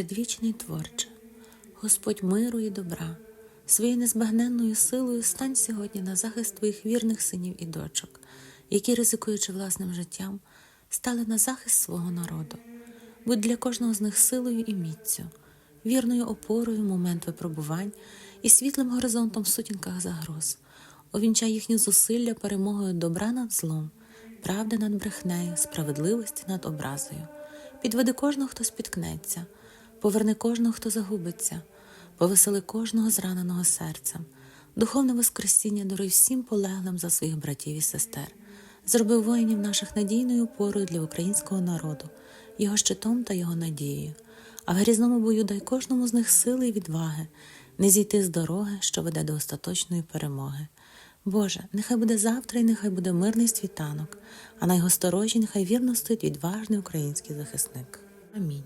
Предвічний творче, Господь миру і добра, своєю незбагненною силою стань сьогодні на захист твоїх вірних синів і дочок, які, ризикуючи власним життям, стали на захист свого народу. Будь для кожного з них силою і міцю, вірною опорою в момент випробувань і світлим горизонтом в сутінках загроз. Овінчай їхні зусилля перемогою добра над злом, правди над брехнею, справедливості над образою. Підведи кожного, хто спіткнеться, поверни кожного, хто загубиться, повесели кожного зраненого серцем, духовне воскресіння даруй всім полеглим за своїх братів і сестер. Зроби воїнів наших надійною опорою для українського народу, його щитом та його надією. А в грізному бою дай кожному з них сили і відваги, не зійти з дороги, що веде до остаточної перемоги. Боже, нехай буде завтра і нехай буде мирний світанок, а на нехай вірно стоїть відважний український захисник. Амінь.